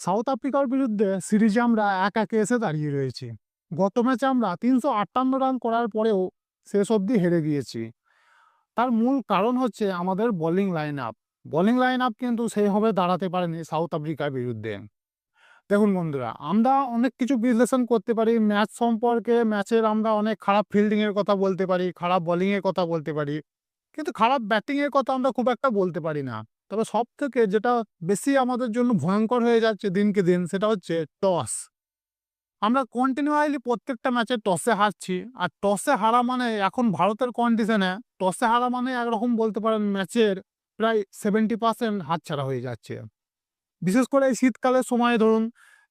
South আফ্রিকার বিরুদ্ধে সিরিজে আমরা এক একে এসে দাঁড়িয়ে রয়েছি। গত ম্যাচে আমরা তিনশো আটান্ন রান করার পরেও শেষ অবধি হেরে গিয়েছি। তার মূল কারণ হচ্ছে আমাদের bowling line up bowling line up কিন্তু সেইভাবে দাঁড়াতে পারেনি সাউথ আফ্রিকার বিরুদ্ধে। দেখুন বন্ধুরা, আমরা অনেক কিছু বিশ্লেষণ করতে পারি, ম্যাচ সম্পর্কে, ম্যাচের আমরা অনেক খারাপ ফিল্ডিংয়ের কথা বলতে পারি, খারাপ বোলিংয়ের কথা বলতে পারি, কিন্তু খারাপ ব্যাটিংয়ের কথা আমরা খুব একটা বলতে পারি না। তবে সব থেকে যেটা বেশি আমাদের জন্য ভয়ঙ্কর হয়ে যাচ্ছে দিনকে দিন সেটা হচ্ছে টস আমরা কন্টিনিউয়াসলি প্রত্যেকটা ম্যাচে টসে হারছি। আর টসে হারা মানে এখন ভারতের কন্ডিশনে টসে হারা মানে একরকম বলতে পারেন ম্যাচের প্রায় সেভেন্টি পার্সেন্ট হাতছাড়া হয়ে যাচ্ছে। বিশেষ করে এই শীতকালের সময় ধরুন,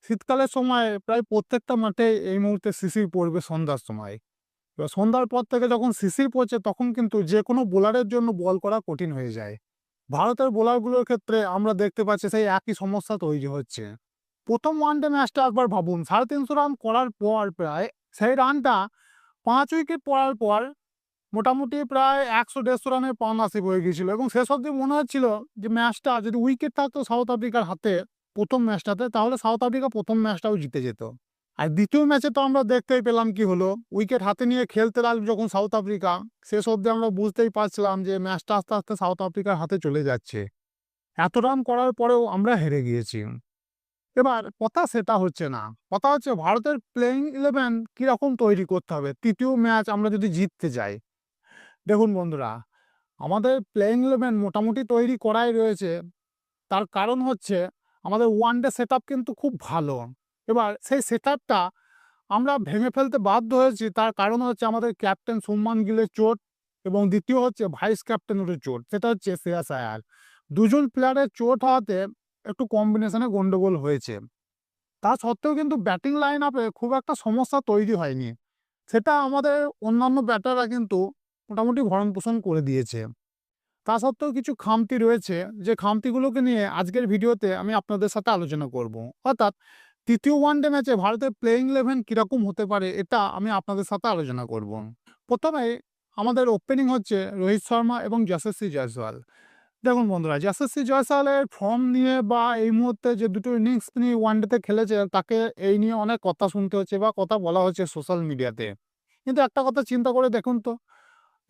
শীতকালের সময় প্রায় প্রত্যেকটা মাঠে এই মুহূর্তে শিশির পড়বে সন্ধ্যার সময়। সন্ধ্যার পর থেকে যখন শিশির পড়ছে তখন কিন্তু যে কোনো বোলারের জন্য বল করা কঠিন হয়ে যায়। ভারতের বোলারগুলোর ক্ষেত্রে আমরা দেখতে পাচ্ছি সেই একই সমস্যা তৈরি হচ্ছে। প্রথম ওয়ানডে ম্যাচটা একবার ভাবুন, সাড়ে তিনশো রান করার পর প্রায় সেই রানটা পাঁচ উইকেট পড়ার পর মোটামুটি প্রায় একশো দেড়শো রানের পার্টনারশিপ হয়ে গিয়েছিল এবং শেষ অবধি মনে হচ্ছিল যে ম্যাচটা যদি উইকেট থাকতো সাউথ আফ্রিকার হাতে প্রথম ম্যাচটাতে তাহলে সাউথ আফ্রিকা প্রথম ম্যাচটাও জিতে যেত। আর দ্বিতীয় ম্যাচে তো আমরা দেখতেই পেলাম কি হলো? উইকেট হাতে নিয়ে খেলতে লাগল যখন সাউথ আফ্রিকা শেষ অবধি আমরা বুঝতেই পারছিলাম যে ম্যাচটা আস্তে আস্তে সাউথ আফ্রিকার হাতে চলে যাচ্ছে। এত রান করার পরেও আমরা হেরে গিয়েছি। এবার কথা সেটা হচ্ছে না। কথা হচ্ছে ভারতের প্লেইং ইলেভেন কীরকম তৈরি করতে হবে? তৃতীয় ম্যাচ আমরা যদি জিততে যাই। দেখুন বন্ধুরা, আমাদের প্লেইং ইলেভেন মোটামুটি তৈরি করাই রয়েছে। তার কারণ হচ্ছে আমাদের ওয়ান ডে সেট কিন্তু খুব ভালো। এবার সেই সেট আমরা ভেঙে ফেলতে বাধ্য হয়েছি। তার কারণ হচ্ছে আমাদের ক্যাপ্টেন সুম্মান গিলের চোট এবং দ্বিতীয় হচ্ছে ভাইস ক্যাপ্টেনেরও চোট। সেটা হচ্ছে শ্রেয়াস আয়ার। দুজন প্লেয়ারের চোট হওয়াতে একটু কম্বিনেশনে গন্ডগোল হয়েছে। তা সত্ত্বেও কিন্তু ব্যাটিং লাইন আপে খুব একটা সমস্যা তৈরি হয়নি। সেটা আমাদের অন্যান্য ব্যাটাররা কিন্তু মোটামুটি ভরণ পোষণ করে দিয়েছে। তা সত্ত্বেও কিছু খামতি রয়েছে। যে খামতিগুলোকে নিয়ে আজকের ভিডিওতে আমি আপনাদের সাথে আলোচনা করব। অর্থাৎ তৃতীয় ওয়ানডে ম্যাচে ভারতের প্লেইং ইলেভেন কীরকম হতে পারে, এটা আমি আপনাদের সাথে আলোচনা করব। প্রথমে আমাদের ওপেনিং হচ্ছে রোহিত শর্মা এবং যশস্বী জয়সওয়াল। দেখুন বন্ধুরা, যশস্বী জয়সওয়ালের ফর্ম নিয়ে বা এই মুহূর্তে যে দুটো ইনিংস তিনি ওয়ানডেতে খেলেছে, তাকে এই নিয়ে অনেক কথা শুনতে হচ্ছে বা কথা বলা হচ্ছে সোশ্যাল মিডিয়াতে কিন্তু একটা কথা চিন্তা করে দেখুন তো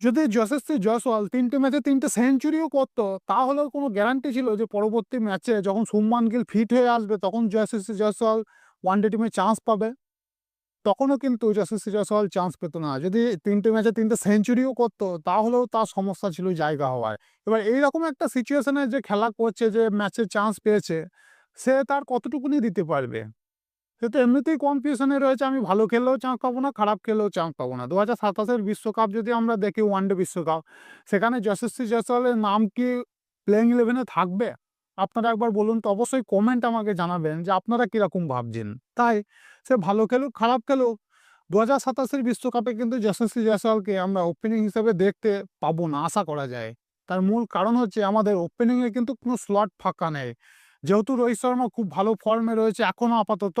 যদি যশস্বী জয়সওয়াল তিনটে ম্যাচে তিনটে সেঞ্চুরিও করতো, তাহলেও কোনো গ্যারান্টি ছিল যে পরবর্তী ম্যাচে যখন সুম্মান গিল ফিট হয়ে আসবে, তখন যশস্বী জয়সওয়াল ওয়ানডে টিমে চান্স পাবে। তখনও কিন্তু যশস্বী জয়সওয়াল চান্স পেতো না। যদি তিনটে ম্যাচে তিনটে সেঞ্চুরিও করতো, তাহলেও তার সমস্যা ছিল জায়গা হওয়ার। এবার এইরকম একটা সিচুয়েশনে যে খেলা করছে, যে ম্যাচে চান্স পেয়েছে, সে তার কতটুকুনি দিতে পারবে? সে এমনিতেই কম্পিটিশনে রয়েছে, আমি ভালো খেললেও চান্স পাবো না, খারাপ খেললেও চান্স পাবো না। দু হাজার সাতাশের বিশ্বকাপ যদি আমরা দেখি, ওয়ানডে বিশ্বকাপ, সেখানে যশস্বী জয়সওয়ালের নাম কি প্লেয়িং ইলেভেনে থাকবে? আপনারা একবার বলুন তো, অবশ্যই কমেন্ট আমাকে জানাবেন যে আপনারা কীরকম ভাবছেন। তাই, সে ভালো খেলুক, খারাপ খেলুক, দু হাজার সাতাশের বিশ্বকাপে কিন্তু যশস্বী জয়সওয়ালকে আমরা ওপেনিং হিসেবে দেখতে পাবো না, আশা করা যায়। তার মূল কারণ হচ্ছে আমাদের ওপেনিংয়ে কিন্তু কোনো স্লট ফাঁকা নেই। যেহেতু রোহিত শর্মা খুব ভালো ফর্মে রয়েছে এখনও আপাতত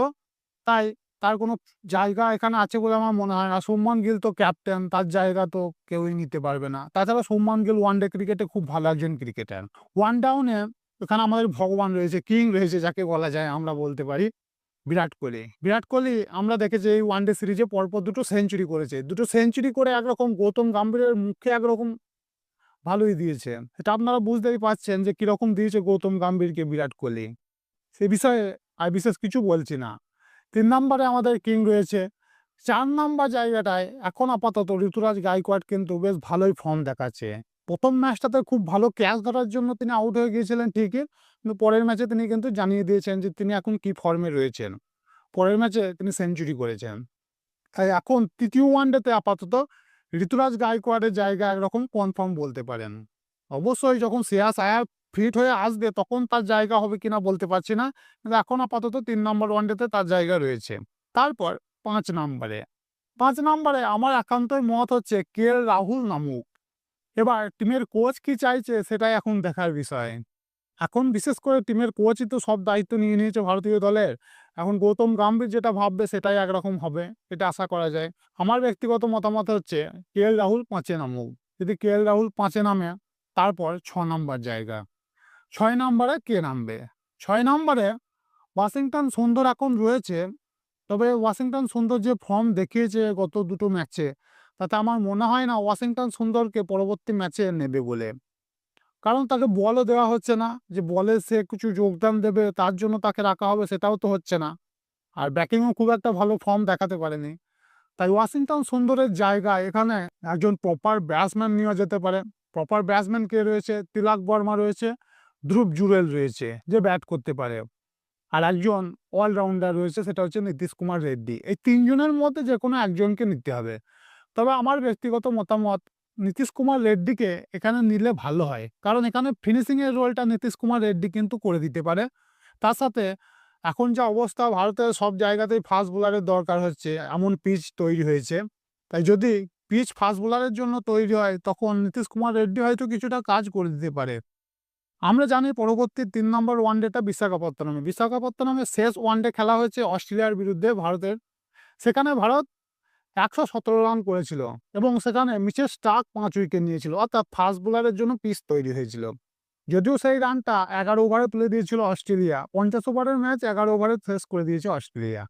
তাই তার কোনো জায়গা এখানে আছে বলে আমার মনে হয় না। সৌম্যান গিল তো ক্যাপ্টেন তার জায়গা তো কেউই নিতে পারবে না। তাছাড়া সৌম্যান গিল ওয়ান ডে ক্রিকেটে খুব ভালো একজন ক্রিকেটার ওয়ান ডাউনে এখানে আমাদের ভগবান রয়েছে কিং রয়েছে যাকে বলা যায়, আমরা বলতে পারি বিরাট কোহলি। বিরাট কোহলি আমরা দেখেছি এই ওয়ানডে সিরিজে পরপর দুটো সেঞ্চুরি করেছে। দুটো সেঞ্চুরি করে একরকম গৌতম গাম্ভীরের মুখে একরকম ভালোই দিয়েছে। এটা আপনারা বুঝতেই পারছেন যে কীরকম দিয়েছে গৌতম গাম্ভীরকে বিরাট কোহলি। সে বিষয়ে আর বিশেষ কিছু বলছি না। তিন নম্বরে আমাদের কিং রয়েছে। চার নাম্বার জায়গাটায় এখন আপাতত ঋতুরাজ গাইকোয়াড কিন্তু বেশ ভালোই ফর্ম দেখাচ্ছে। প্রথম ম্যাচটাতে খুব ভালো ক্যাচ ধরার জন্য তিনি আউট হয়ে গিয়েছিলেন, ঠিকই। কিন্তু পরের ম্যাচে তিনি কিন্তু জানিয়ে দিয়েছেন যে তিনি এখন কি ফর্মে রয়েছেন। পরের ম্যাচে তিনি সেঞ্চুরি করেছেন। তাই এখন তৃতীয় ওয়ানডেতে আপাতত ঋতুরাজ গাইকোয়াডের জায়গা একরকম কনফার্ম বলতে পারেন। অবশ্যই যখন শ্রেয়াস আয়ার ফিট হয়ে আসবে, তখন তার জায়গা হবে কিনা বলতে পারছি না। কিন্তু এখন আপাতত তিন নম্বর ওয়ানডেতে তার জায়গা রয়েছে। তারপর পাঁচ নম্বরে পাঁচ নম্বরে আমার একান্তই মত হচ্ছে কে রাহুল নামুক। এবার টিমের কোচ কি চাইছে সেটাই এখন দেখার বিষয়। এখন বিশেষ করে টিমের কোচই তো সব দায়িত্ব নিয়ে নিয়েছে ভারতীয় দলের। এখন গৌতম গাম্ভীর যেটা ভাববে সেটাই একরকম হবে, এটা আশা করা যায়। আমার ব্যক্তিগত মতামত হচ্ছে কে রাহুল পাঁচে নামুক। যদি কে রাহুল পাঁচে নামে, তারপর ছ নম্বর জায়গা। ছয় নম্বরে কে নামবে? ছয় নম্বরে ওয়াশিংটন সুন্দর এখন রয়েছে, তবে ওয়াশিংটন সুন্দর যে ফর্ম দেখিয়েছে গত দুটো ম্যাচে তাতে আমার মনে হয় না ওয়াশিংটন সুন্দরকে পরবর্তী ম্যাচে নেবে বলে। কারণ তাকে বলও দেওয়া হচ্ছে না, যে বলে সে কিছু যোগদান দেবে, তার জন্য তাকে রাখা হবে সেটাও তো হচ্ছে না। আর ব্যাটিংও খুব একটা ভালো ফর্ম দেখাতে পারেনি। তাই ওয়াশিংটন সুন্দরের জায়গা এখানে একজন প্রপার ব্যাটসম্যান নেওয়া যেতে পারে। প্রপার ব্যাটসম্যান কে রয়েছে? তিলাক বর্মা রয়েছে। ধ্রুব জুরেল রয়েছে, যে ব্যাট করতে পারে। আর একজন অলরাউন্ডার রয়েছে, সেটা হচ্ছে নীতিশ কুমার রেড্ডি। এই তিনজনের মধ্যে যে কোনো একজনকে নিতে হবে। তবে আমার ব্যক্তিগত মতামত, নীতিশ কুমার রেড্ডিকে এখানে নিলে ভালো হয়। কারণ এখানে ফিনিশিংয়ের রোলটা নীতিশ কুমার রেড্ডি কিন্তু করে দিতে পারে। তার সাথে এখন যা অবস্থা, ভারতের সব জায়গাতেই ফাস্ট বোলারের দরকার হচ্ছে। এমন পিচ তৈরি হয়েছে। তাই যদি পিচ ফাস্ট বোলারের জন্য তৈরি হয়, তখন নীতিশ কুমার রেড্ডি হয়তো কিছুটা কাজ করে দিতে পারে। আমরা জানি পরবর্তী তিন নম্বর ওয়ানডেটা বিশাখাপত্তনমে। বিশাখাপত্তনমে শেষ ওয়ানডে খেলা হয়েছে অস্ট্রেলিয়ার বিরুদ্ধে ভারতের। সেখানে ভারত একশো সতেরো রান করেছিল এবং সেখানে মিচেল স্টার্ক পাঁচ উইকেট নিয়েছিল, অর্থাৎ ফাস্ট বোলারের জন্য পিচ তৈরি হয়েছিল। যদিও সেই রানটা এগারো ওভারে তুলে দিয়েছিল অস্ট্রেলিয়া, পঞ্চাশ ওভারের ম্যাচ এগারো ওভারে শেষ করে দিয়েছে অস্ট্রেলিয়া।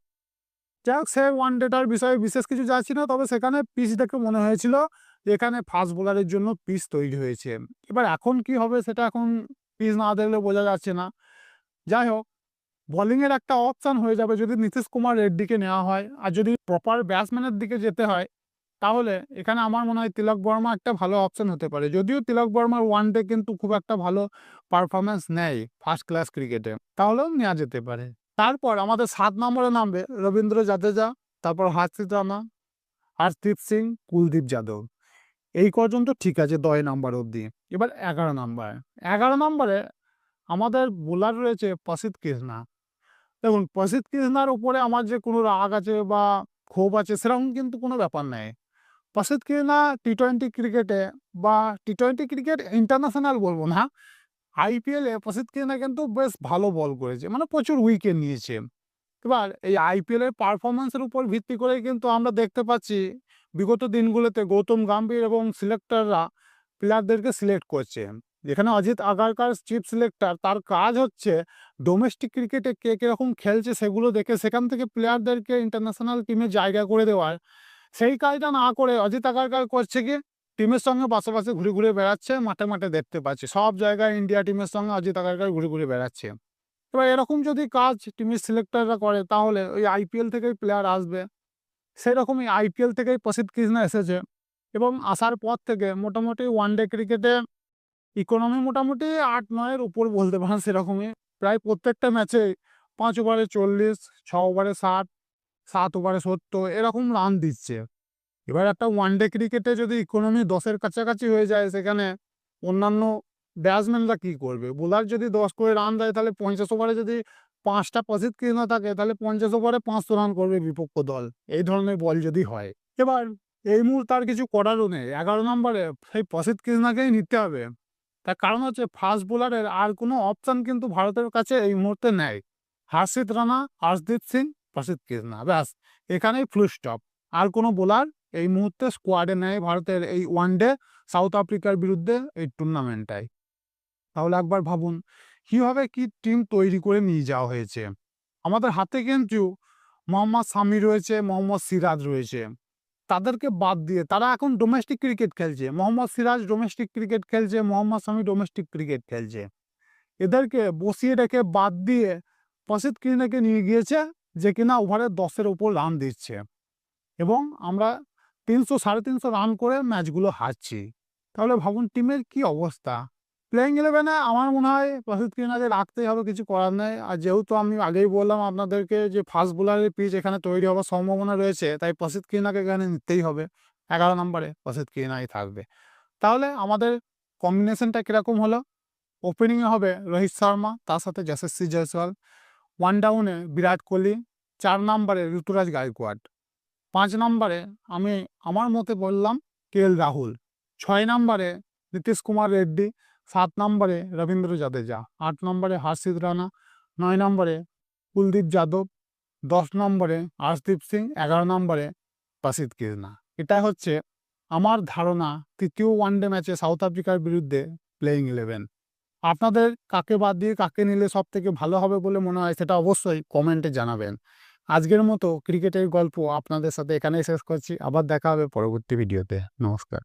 যাই হোক সে ওয়ানডেটার বিষয়ে বিশেষ কিছু যাচ্ছি না, তবে সেখানে পিচ দেখে মনে হয়েছিল যে এখানে ফাস্ট বোলারের জন্য পিচ তৈরি হয়েছে। এবার এখন কি হবে সেটা এখন পিচ না দেখলে বোঝা যাচ্ছে না। যাই হোক বোলিংয়ের একটা অপশান হয়ে যাবে যদি নীতিশ কুমার রেড্ডিকে নেওয়া হয়। আর যদি প্রপার ব্যাটসম্যানের দিকে যেতে হয়, তাহলে এখানে আমার মনে হয় তিলক বর্মা একটা ভালো অপশন হতে পারে। যদিও তিলক বর্মার ওয়ান ডে কিন্তু খুব একটা ভালো পারফরমেন্স নেয় ফার্স্ট ক্লাস ক্রিকেটে তাহলেও নেওয়া যেতে পারে। তারপর আমাদের সাত নম্বরে নামবে রবীন্দ্র জাদেজা, তারপর হার্ষিত রানা, হরদীপ সিং, কুলদীপ যাদব। এই পর্যন্ত ঠিক আছে দয় নাম্বার অবধি। এবার এগারো নাম্বার। এগারো নাম্বারে আমাদের বোলার রয়েছে প্রসিদ্ধ কৃষ্ণা। দেখুন, প্রসিদ্ধ কৃষ্ণার উপরে আমার যে কোনো রাগ আছে বা ক্ষোভ আছে, সেরকম কিন্তু কোনো ব্যাপার নেই। প্রসিদ্ধ কৃষ্ণা টি টোয়েন্টি ক্রিকেটে বা টি টোয়েন্টি ক্রিকেট ইন্টারন্যাশনাল বলব না, আইপিএলে প্রসিদ্ধ কৃষ্ণা কিন্তু বেশ ভালো বল করেছে মানে প্রচুর উইকেট নিয়েছে। এবার এই আইপিএলের পারফরমেন্সের উপর ভিত্তি করে কিন্তু আমরা দেখতে পাচ্ছি বিগত দিনগুলোতে গৌতম গাম্ভীর এবং সিলেক্টররা প্লেয়ারদেরকে সিলেক্ট করছে। যেখানে অজিত আগারকার চিফ সিলেক্টর তার কাজ হচ্ছে ডোমেস্টিক ক্রিকেটে কে কীরকম খেলছে সেগুলো দেখে সেখান থেকে প্লেয়ারদেরকে ইন্টারন্যাশনাল টিমে জায়গা করে দেওয়ার। সেই কাজটা না করে অজিত আগারকার করছে কি? টিমের সঙ্গে পাশাপাশি ঘুরে ঘুরে বেড়াচ্ছে, মাঠে মাঠে দেখতে পাচ্ছি। সব জায়গায় ইন্ডিয়া টিমের সঙ্গে অজিত আগারকার ঘুরে ঘুরে বেড়াচ্ছে। এবার এরকম যদি কাজ টিমের সিলেক্টররা করে, তাহলে ওই আইপিএল থেকেই প্লেয়ার আসবে। সেরকমই আইপিএল থেকেই প্রসিদ্ধ কৃষ্ণা এসেছে। এবং আসার পর থেকে মোটামুটি ওয়ান ডে ক্রিকেটে ইকোনমি মোটামুটি আট নয়ের উপর বলতে পারেন সেরকমই। প্রায় প্রত্যেকটা ম্যাচে পাঁচ ওভারে চল্লিশ, ছ ওভারে ষাট, সাত ওভারে সত্তর এরকম রান দিচ্ছে। এবার একটা ওয়ান ডে ক্রিকেটে যদি ইকোনমি দশের কাছাকাছি হয়ে যায় সেখানে অন্যান্য ব্যাটসম্যানরা কী করবে? বোলার যদি দশ করে রান দেয়, তাহলে পঞ্চাশ ওভারে যদি পাঁচটা পজিট কৃষ্ণা থাকে, তাহলে পঞ্চাশ ওভারে পাঁচশো রান করবে বিপক্ষ দল। এই ধরনের বল যদি হয়। এবার এই মুহূর্তে আর কিছু করারও নেই। এগারো নম্বরে সেই প্রসিদ্ধ কৃষ্ণাকেই নিতে হবে। তার কারণ হচ্ছে ফাস্ট বোলারের আর কোনো অপশান কিন্তু ভারতের কাছে এই মুহূর্তে নেই। হর্ষিত রানা হর্ষদীপ সিং প্রসিদ্ধ কৃষ্ণা ব্যাস, এখানেই ফুল স্টপ আর কোনো বোলার এই মুহূর্তে স্কোয়াডে নেয় ভারতের এই ওয়ান ডে সাউথ আফ্রিকার বিরুদ্ধে এই টুর্নামেন্টটায় তাহলে একবার ভাবুন, কীভাবে কি টিম তৈরি করে নিয়ে যাওয়া হয়েছে? আমাদের হাতে কিন্তু মোহাম্মদ সামি রয়েছে, মোহাম্মদ সিরাজ রয়েছে। তাদেরকে বাদ দিয়ে তারা এখন ডোমেস্টিক ক্রিকেট খেলছে। মোহাম্মদ সিরাজ ডোমেস্টিক ক্রিকেট খেলছে, মোহাম্মদ সামি ডোমেস্টিক ক্রিকেট খেলছে। এদেরকে বসিয়ে রেখে বাদ দিয়ে প্রসিদ্ধ কৃষ্ণাকে নিয়ে গিয়েছে, যে কিনা ওভারে দশের ওপর রান দিচ্ছে। এবং আমরা তিনশো সাড়ে তিনশো রান করে ম্যাচগুলো হারছি। তাহলে ভাবুন টিমের কি অবস্থা? প্লেয়িং ইলেভেনে আমার মনে হয় প্রসিদ্ধ কৃষ্ণাকে রাখতেই হবে, কিছু করার নেই। আর যেহেতু আমি আগেই বললাম আপনাদেরকে যে ফাস্ট বোলারের পিচ এখানে তৈরি হওয়ার সম্ভাবনা রয়েছে, তাই প্রসিদ্ধ কৃষ্ণাকে এখানে নিতেই হবে। এগারো নম্বরে প্রসিদ্ধ কৃষ্ণাই থাকবে। তাহলে আমাদের কম্বিনেশনটা কীরকম হলো? ওপেনিংয়ে হবে রোহিত শর্মা, তার সাথে যশস্বী জয়সওয়াল। ওয়ান ডাউনে বিরাট কোহলি। চার নম্বরে ঋতুরাজ গায়কোয়াড। পাঁচ নম্বরে আমি, আমার মতে বললাম কে রাহুল। ছয় নম্বরে নীতিশ কুমার রেড্ডি। সাত নম্বরে রবীন্দ্র জাদেজা, আট নম্বরে হর্ষিত রানা, নয় নম্বরে কুলদীপ যাদব, দশ নম্বরে হর্ষদীপ সিং, এগারো নম্বরে প্রসিদ্ধ কৃষ্ণা এটা হচ্ছে আমার ধারণা তৃতীয় ওয়ানডে ম্যাচে সাউথ আফ্রিকার বিরুদ্ধে প্লেয়িং ইলেভেন আপনাদের কাকে বাদ দিয়ে কাকে নিলে সব থেকে ভালো হবে বলে মনে হয় সেটা অবশ্যই কমেন্টে জানাবেন। আজকের মতো ক্রিকেটের গল্প আপনাদের সাথে এখানেই শেষ করছি। আবার দেখা হবে পরবর্তী ভিডিওতে নমস্কার।